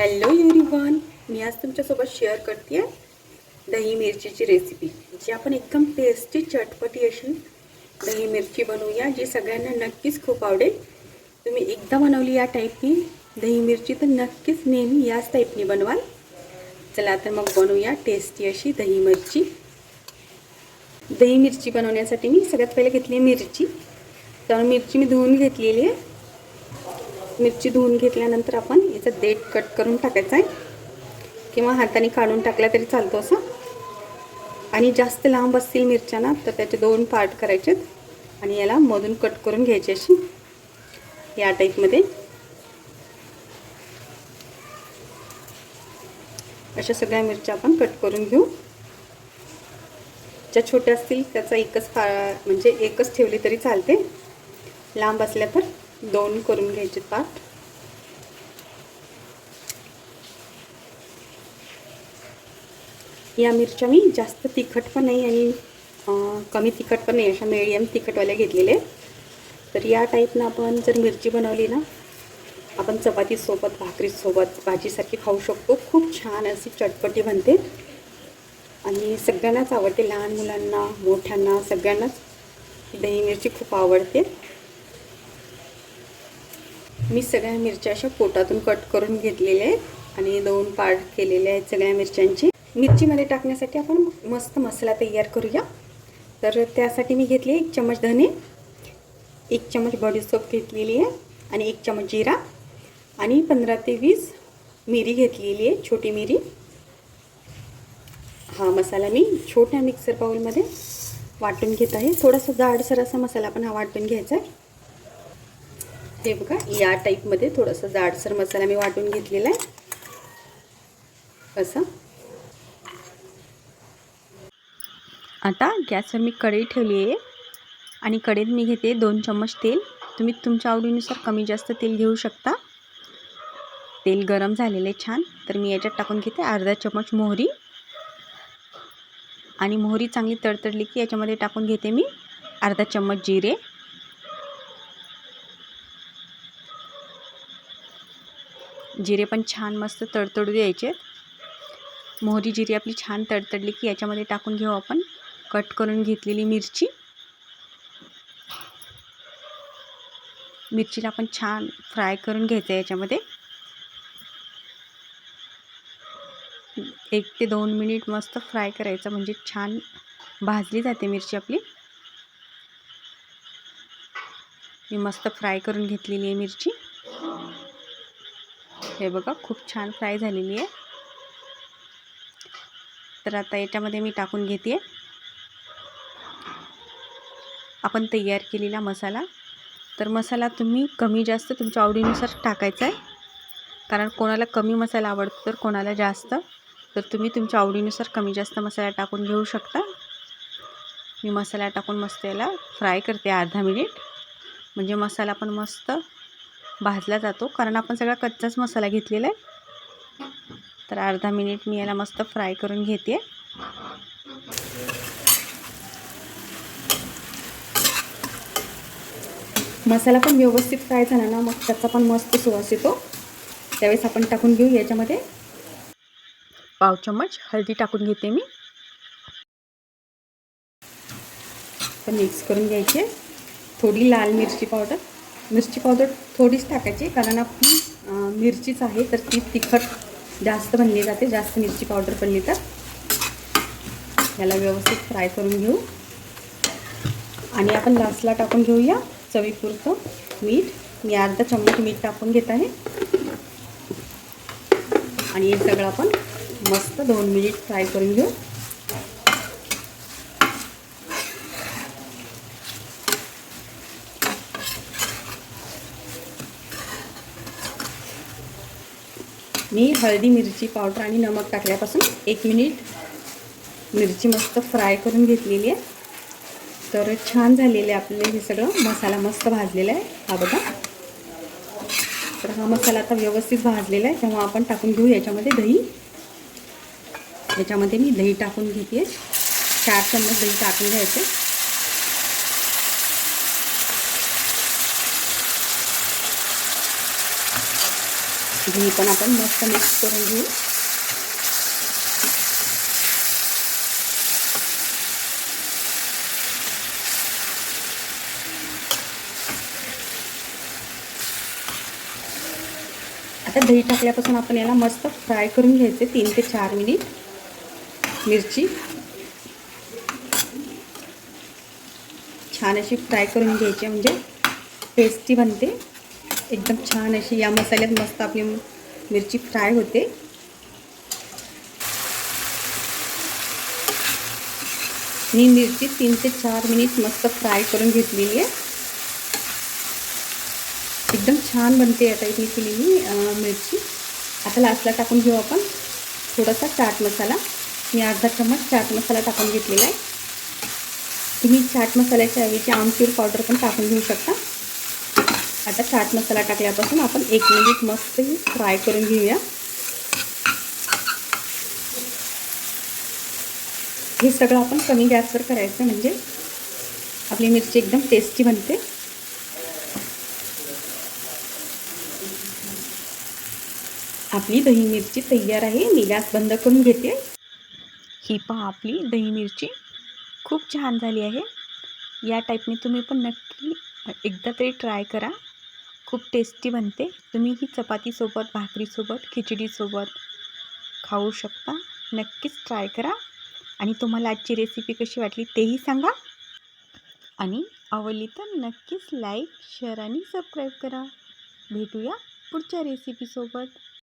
Hello everyone मी आज तुमच्यासोबत share करते आहे दही मिरचीची रेसिपी जी आपण एकदम टेस्टी चटपटी अशी दही मिरची बनवूया जी सगळ्यांना नक्कीच खूप आवडेल. तुम्ही एकदा बनवली या टाईपनी दही मिरची तर नक्कीच नेहमी याच टाईपनी बनवाल. चला तर मग बनवूया टेस्टी अशी दही मिरची. दही मिरची बनवण्यासाठी मी सगळ्यात पहिले घेतली आहे मिरची. तर मिरची मी धुवून घेतलेली आहे. मिरची धुवून घेतल्यानंतर आपण याचा देठ कट करून टाकायचा आहे. किंवा हाताने काढून टाकला तरी चालतो असं. आणि जास्त लांब असतील मिरच्या ना तर त्याचे दोन पार्ट करायचे आणि याला मधून कट करून घ्यायची अशी. या टाईपमध्ये अशा सगळ्या मिरच्या आपण कट करून घेऊ. ज्या छोट्या असतील त्याचा एकच पा म्हणजे एकच ठेवली तरी चालते. लांब असल्या तर. दोन करून घ्यायचे पाठ या मिरच्या मी जास्त तिखट पण नाही आणि कमी तिखट पण नाही अशा मिडियम तिखटवाल्या घेतलेले. तर या टाईपनं आपण जर मिरची बनवली ना आपण चपातीसोबत भाकरीसोबत भाजीसारखी खाऊ शकतो. खूप छान अशी चटपटी बनते. आणि सगळ्यांनाच आवडते लहान मुलांना मोठ्यांना सगळ्यांनाच. दही मिरची खूप आवडते. मी सगळ्या मिरच्या अशा पोटातून कट करून घेतलेल्या आहेत आणि दोन पार्ट केलेले आहेत सगळ्या मिरच्यांची. मिरचीमध्ये टाकण्यासाठी आपण मस्त मसाला तयार करूया. तर त्यासाठी मी घेतली एक चमच धने एक चमच बडीसोप घेतलेली आहे आणि एक चमच जिरा आणि पंधरा ते वीस मिरी घेतलेली आहे छोटी मिरी. हा मसाला मी छोट्या मिक्सर पाऊलमध्ये वाटून घेत आहे. थोडासा जाडसर असा मसाला पण हा वाटून घ्यायचा आहे. हे बघा या टाईपमध्ये थोडंसं जाडसर मसाला मी वाटून घेतलेला आहे. असं. आता गॅसवर मी कढई ठेवली आहे. आणि कढईत मी घेते दोन चम्मच तेल. तुम्ही तुमच्या आवडीनुसार कमी जास्त तेल घेऊ शकता. तेल गरम झालेलं आहे छान. तर मी याच्यात टाकून घेते अर्धा चम्मच मोहरी. आणि मोहरी चांगली तडतडली की याच्यामध्ये टाकून घेते मी अर्धा चम्मच जिरे. जिरे पण छान मस्त तडतडू द्यायचे. मोहरी जिरे आपली छान तडतडली की याच्यामध्ये टाकून घेऊ आपण. कट करून घेतलेली मिरची. मिरचीला आपण छान फ्राय करून घ्यायचं याच्यामध्ये. एक ते दोन मिनिट मस्त फ्राय करायचं म्हणजे छान भाजली जाते मिरची आपली. मी मस्त फ्राय करून घेतलेली आहे मिरची. हे बघा खूप छान फ्राय झालेली आहे. तर आता याच्यामध्ये मी टाकून घेते. आपण तयार केलेला मसाला. तर मसाला तुम्ही कमी जास्त तुमच्या आवडीनुसार टाकायचा आहे. कारण कोणाला कमी मसाला आवडतो तर कोणाला जास्त. तर तुम्ही तुमच्या आवडीनुसार कमी जास्त मसाला टाकून घेऊ शकता. मी मसाला टाकून मस्त याला फ्राय करते अर्धा मिनिट. म्हणजे मसाला पण मस्त भाजला जातो. कारण आपण सगळा कच्चाच मसाला घेतलेला आहे. तर अर्धा मिनिट मी याला मस्त फ्राय करून घेते. मसाला पण व्यवस्थित फ्राय झाला ना मग त्याचा पण मस्त सुवास येतो. त्यावेळेस आपण टाकून घेऊ याच्यामध्ये. पाव चम्मच हळदी टाकून घेते मी. तर मिक्स करून घ्यायचे थोडी लाल मिरची पावडर मिरची पावडर थोडीच टाकायची कारण आपली मिरचीच आहे तर ती तिखट जास्त बनली जाते जास्त मिरची पावडर बनली तर याला व्यवस्थित फ्राय करून घेऊ. आणि आपण लास्टला टाकून घेऊया चवीपुरतं मीठ. मी अर्धा चम्मच मीठ टाकून घेत आहे. आणि हे सगळं आपण मस्त दोन मिनिट फ्राय करून घेऊ. मी हळदी मिरची पावडर आणि नमक टाकल्यापासून एक मिनिट मिरची मस्त फ्राय करून घेतलेली आहे. तर छान झालेले आपले हे सगळं. मसाला मस्त भाजलेला आहे. हा बघा. तर हा मसाला आता व्यवस्थित भाजलेला आहे. तेव्हा आपण टाकून घेऊ याच्यामध्ये दही. याच्यामध्ये मी दही टाकून घेते. चार चम्मच दही टाकून घ्यायचे. दही पण आपण मस्त मिक्स करून घेऊ. आता दही टाकल्यापासून आपण याला मस्त फ्राय करून घ्यायचे तीन ते चार मिनिट मिरची. छान अशी फ्राय करून घ्यायची म्हणजे टेस्टी बनते. एकदम छान अशी या मसाल्यात मस्त आपली मिरची फ्राय होते. मी मिरची तीन ते चार मिनिट मस्त फ्राय करून घेतलेली आहे. एकदम छान बनते आता इथे केलेली मिरची. आता लास्टला टाकून घेऊ आपण. थोडासा चाट मसाला. मी अर्धा चम्मच चाट मसाला टाकून घेतलेला आहे. तुम्ही चाट मसाल्याच्या ऐवजी आमचूर पावडर पण टाकून घेऊ शकता. आता चाट मसाला टाकल्यापासून आपण एक मिनिट मस्त फ्राय करून घेऊया. हे सगळं आपण कमी गॅसवर करायचं म्हणजे आपली मिरची एकदम टेस्टी बनते. आपली दही मिरची तयार आहे. मी गॅस बंद करून घेते. ही पहा आपली दही मिरची खूप छान झाली आहे. या टाईपने तुम्ही पण नक्की एकदा तरी ट्राय करा. खूप टेस्टी बनते. तुम्ही ही चपातीसोबत भाकरीसोबत खिचडीसोबत खाऊ शकता. नक्कीच ट्राय करा. आणि तुम्हाला आजची रेसिपी कशी वाटली तेही सांगा. आणि आवडली तर नक्कीच लाईक शेअर आणि सबस्क्राईब करा. भेटूया पुढच्या रेसिपीसोबत